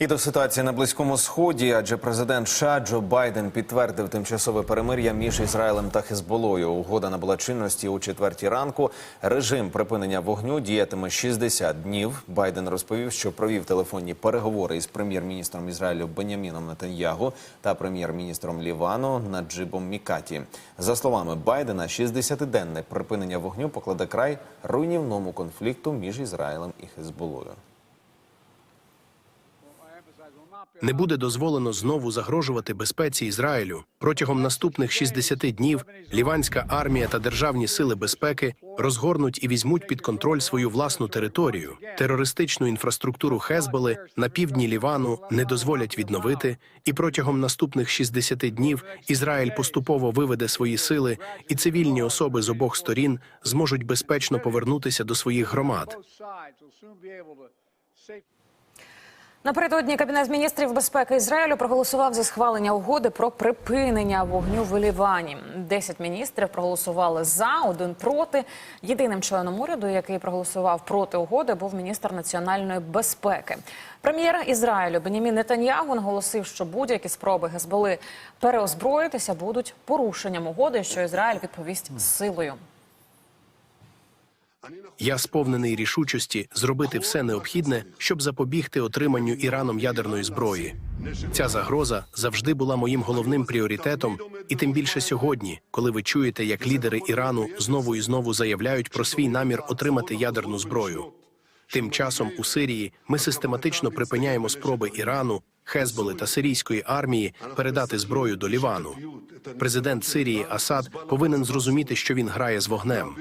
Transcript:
І до ситуації на близькому сході, адже президент США Джо Байден підтвердив тимчасове перемир'я між Ізраїлем та Хезболою. Угода набула чинності у четвертій ранку. Режим припинення вогню діятиме 60 днів. Байден розповів, що провів телефонні переговори із прем'єр-міністром Ізраїлю Беняміном Нетаньягу та прем'єр-міністром Лівану Наджибом Мікаті. За словами Байдена, 60-денне припинення вогню покладе край руйнівному конфлікту між Ізраїлем і Хезболою. Не буде дозволено знову загрожувати безпеці Ізраїлю. Протягом наступних 60 днів ліванська армія та державні сили безпеки розгорнуть і візьмуть під контроль свою власну територію. Терористичну інфраструктуру Хезболи на півдні Лівану не дозволять відновити, і протягом наступних 60 днів Ізраїль поступово виведе свої сили, і цивільні особи з обох сторін зможуть безпечно повернутися до своїх громад. Напередодні Кабінет міністрів безпеки Ізраїлю проголосував за схвалення угоди про припинення вогню в Лівані. Десять міністрів проголосували за, один проти. Єдиним членом уряду, який проголосував проти угоди, був міністр національної безпеки. Прем'єр Ізраїлю Бенімін Нетаньягу наголосив, що будь-які спроби Гезболи переозброїтися будуть порушенням угоди, що Ізраїль відповість силою. Я сповнений рішучості зробити все необхідне, щоб запобігти отриманню Іраном ядерної зброї. Ця загроза завжди була моїм головним пріоритетом, і тим більше сьогодні, коли ви чуєте, як лідери Ірану знову і знову заявляють про свій намір отримати ядерну зброю. Тим часом у Сирії ми систематично припиняємо спроби Ірану, Хезболи та сирійської армії передати зброю до Лівану. Президент Сирії Асад повинен зрозуміти, що він грає з вогнем.